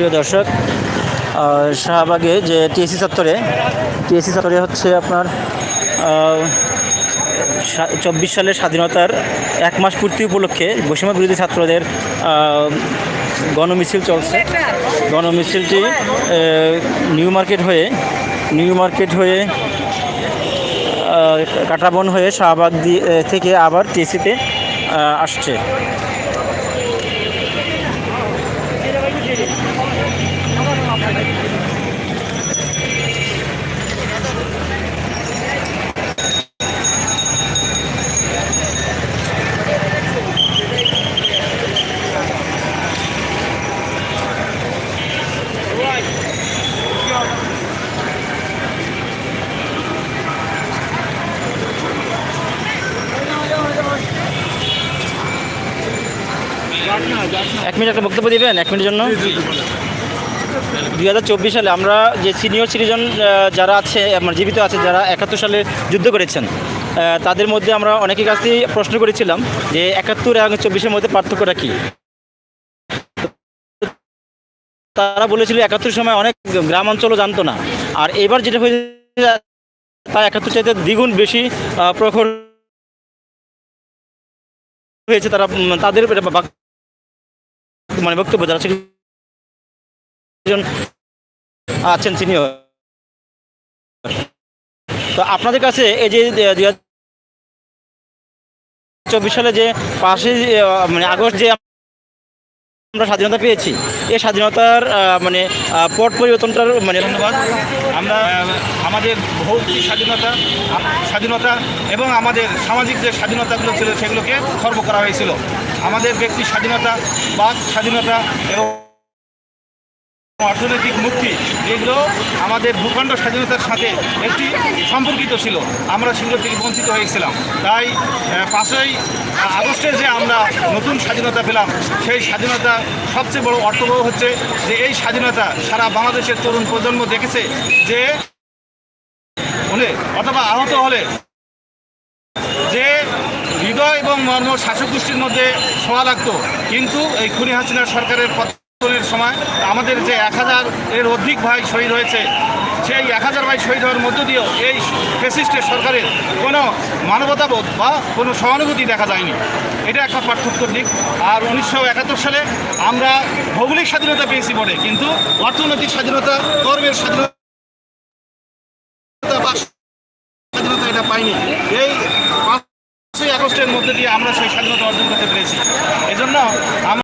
প্রিয় দর্শক শাহবাগে যে টিএসসি চত্বরে টিএসসি চত্বরে হচ্ছে আপনার চব্বিশ সালের স্বাধীনতার এক মাস পূর্তি উপলক্ষে বৈষম্য বিরোধী ছাত্রদের গণমিছিল চলছে। গণমিছিলটি নিউ মার্কেট হয়ে, নিউ মার্কেট হয়ে কাটাবন হয়ে শাহবাগ দিয়ে থেকে আবার টিএসিতে আসছে। এক মিনিট একটা বক্তব্য দিবেন? এক মিনিটের জন্য? দুই হাজার চব্বিশ সালে আমরা যে সিনিয়র সিটিজন যারা আছে আমার জীবিত আছে, যারা একাত্তর সালে যুদ্ধ করেছেন তাদের মধ্যে আমরা অনেকের কাছেই প্রশ্ন করেছিলাম যে একাত্তর এবং চব্বিশের মধ্যে পার্থক্যটা কী? তারা বলেছিল একাত্তর সময় অনেক গ্রাম অঞ্চলও জানতো না। আর এবার যেটা হয়েছে, তা একাত্তর চাইতে দ্বিগুণ বেশি প্রখর হয়েছে তারা তাদের মানে বক্তব্য যারা আছেন সিনিয়র তো আপনাদের কাছে এই যে দুই চব্বিশ সালে যে পাশে মানে আগস্ট যে আমরা স্বাধীনতা পেয়েছি, এই স্বাধীনতার মানে পট পরিবর্তনটার মানে ধন্যবাদ। আমরা আমাদের ভৌতিক স্বাধীনতা স্বাধীনতা এবং আমাদের সামাজিক যে স্বাধীনতাগুলো ছিল সেগুলোকে খর্ব করা হয়েছিল। আমাদের ব্যক্তি স্বাধীনতা, বাক স্বাধীনতা এবং অর্থনৈতিক মুক্তি যেগুলো আমাদের ভূখণ্ড স্বাধীনতার সাথে একটি সম্পর্কিত ছিল। আমরা সেগুলো থেকে বঞ্চিত হয়েছিলাম। তাই পাঁচই আগস্টে যে আমরা নতুন স্বাধীনতা পেলাম, সেই স্বাধীনতা সবচেয়ে বড় অর্থবহ হচ্ছে যে এই স্বাধীনতা সারা বাংলাদেশের তরুণ প্রজন্ম দেখেছে যে, হলে অথবা আহত হলে যে হৃদয় এবং মর্ম শাসক গোষ্ঠীর মধ্যে ছোঁয়া লাগতো। কিন্তু এই খুনি হাসিনা সরকারের পতনের সময় আমাদের যে এক হাজার এর অধিক ভাই শহীদ হয়েছে, সেই এক হাজার ভাই শহীদ হওয়ার মধ্য দিয়েও এই ফেসিস্টের সরকারের কোনো মানবতাবোধ বা কোনো সহানুভূতি দেখা যায়নি। এটা একটা পার্থক্য দিক আর উনিশশো একাত্তর সালে আমরা ভৌগোলিক স্বাধীনতা পেয়েছি বলে কিন্তু অর্থনৈতিক স্বাধীনতা, কর্মের স্বাধীনতা বা স্বাধীনতা এটা পাইনি। এই পাঁচই মধ্যে দিয়ে আমরা সেই স্বাধীনতা অর্জন করতে পেরেছি। এজন্য আমরা